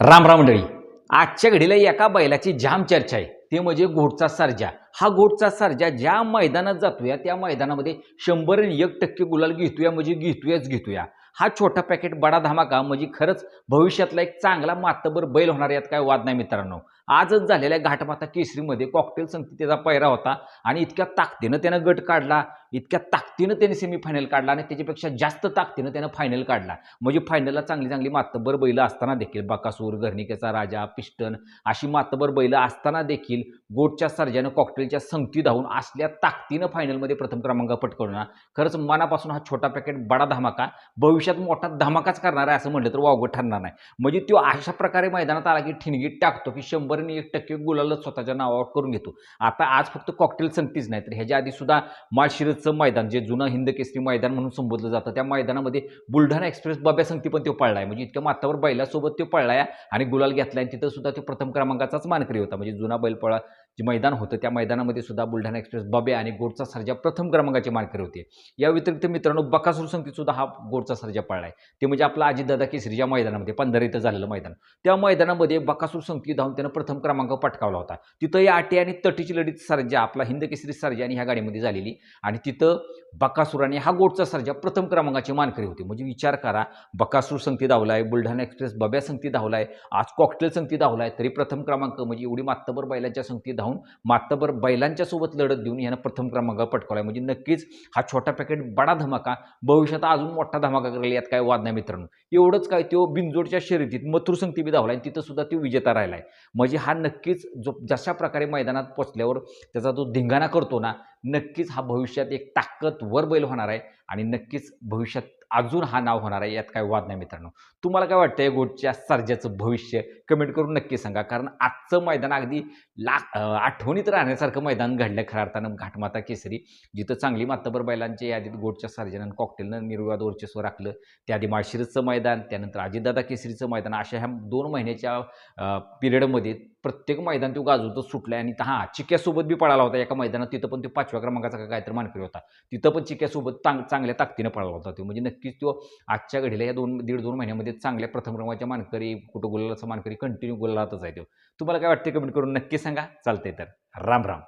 राम राम मंडळी आजच्या घडीला एका बैलाची जाम चर्चा आहे. ते म्हणजे घोटचा सर्जा. हा घोटचा सर्जा ज्या मैदानात जातोया त्या मैदानामध्ये शंभर एक टक्के गुलाल घेतोया म्हणजे घेतोयाच घेतोया. हा छोटा पॅकेट बडा धमाका म्हणजे खरंच भविष्यातला एक चांगला मातबर बैल होणार यात काय वाद नाही मित्रांनो. आजच झालेल्या घाटमाता केसरीमध्ये कॉकटेल संगतीचा पैरा होता आणि इतक्या ताकदीनं त्यानं गट काढला इतक्या ताकदीनं त्याने सेमीफायनल काढला आणि त्याच्यापेक्षा जास्त ताकदीनं त्यानं फायनल काढला. म्हणजे फायनलला चांगली चांगली मातबर बैलं असताना देखील बकासूर घरणिकेचा राजा पिस्टन अशी मातबर बैलं असताना देखील गोटच्या सर्जानं कॉकटेलच्या संगती धावून असल्या ताकदीनं फायनलमध्ये प्रथम क्रमांक पटकवला. खरंच मनापासून हा छोटा पॅकेट बडा धमाका भविष्यात मोठा धमाकाच करणार आहे असं म्हटलं तर वावगं ठरणार नाही. म्हणजे तो अशा प्रकारे मैदानात आला की ठिणगीत टाकतो की शंभर आणि एक टक्के गुलालच स्वतःच्या नावावर करून घेतो. आता आज फक्त कॉकटेल संगतीच नाही तर ह्याच्या आधी सुद्धा माळशिरसचं मैदान जे जुनं हिंद केसरी मैदान म्हणून संबोधलं जातं त्या मैदानामध्ये बुलढाणा एक्सप्रेस बब्या संगती पण तो पळला आहे म्हणजे इतक्या मातावर बैलासोबत तो पळला आहे आणि गुलाल घेतला आणि तिथं सुद्धा तो प्रथम क्रमांकाचाच मानकरी होता. म्हणजे जुना बैलपळा जे मैदान होतं त्या मैदानामध्ये सुद्धा बुलढाणा एक्सप्रेस बबे आणि गोडचा सर्जा प्रथम क्रमांकाचे मानकरी होते. या व्यतिरिक्त मित्रांनो बकासूर संगतीत सुद्धा हा गोडचा सर्जा पळला आहे ते म्हणजे आपला अजितदादा केसरीच्या मैदानामध्ये पंधरा इथं झालेलं मैदान. त्या मैदानामध्ये बकासूर संगती धावून त्यानं प्रथम क्रमांक पटकावला होता. तिथं या आटी आणि तटीची लढीत सर्जा आपला हिंद केसरी सर्जा आणि ह्या गाडीमध्ये झालेली. आणि तिथं बकासूर आणि हा गोडचा सर्जा प्रथम क्रमांकाचे मानकरी होते. म्हणजे विचार करा बकासूर संगती आहे बुलढाणा एक्सप्रेस बब्या संगती आहे आज कॉकटेल संगती आहे तरी प्रथम क्रमांक म्हणजे एवढी मात्तबर बैलांच्या संगती धावून मात्तबर बैलांच्या सोबत लढत देऊन यानं प्रथम क्रमांक पटकावला म्हणजे नक्कीच हा छोटा पॅकेट बडा धमाका भविष्यात अजून मोठा धमाका करेल यात काय वाद नाही मित्रांनो. एवढंच काय तो बिंजोडच्या शर्यतीत मथुर संगती बी धावला आणि तिथं सुद्धा तो विजेता राहिला आहे म्हणजे हा नक्कीच जो जशा प्रकारे मैदानात पोचल्यावर त्याचा जो धिंगाणा करतो ना नक्कीच हा भविष्यात एक ताकदवर बैल होणार आहे आणि नक्कीच भविष्यात अजून हा नाव होणार आहे यात काय वाद नाही मित्रांनो. तुम्हाला काय वाटतं या गोटच्या सर्जाचं भविष्य? कमेंट करून नक्की सांगा कारण आजचं मैदान अगदी ला आठवणीत राहण्यासारखं मैदान घडलं खऱ्या अर्थानं. घाटमाता केसरी जिथं चांगली मातबर बैलांच्या यादीत गोटच्या सर्जनानं कॉकटेलनं निर्विवाद वर्चस्व राखलं. त्याआधी माळशिरसचं मैदान त्यानंतर अजितदादा केसरीचं मैदान अशा ह्या दोन महिन्याच्या पिरियडमध्ये प्रत्येक मैदान तो गाजवतच सुटलं आणि हां चिक्यासोबत बी पळाला होता एका मैदानात. तिथं पण तो पाचव्या क्रमांकाचा काय काहीतरी मानकरी होता. तिथं पण चिक्यासोबत चांग चांगल्या ताकदीनं पळाला होता तो. म्हणजे नक्कीच तो आजच्या घडीला या दोन दीड दोन महिन्यामध्ये चांगल्या प्रथम क्रमांकाच्या मानकरी कुठं गुलालाचा मानकरी कंटिन्यू गुलालातच आहे तो. तुम्हाला काय वाटते कमेंट करून नक्की सांगा. चालतंय तर. राम राम.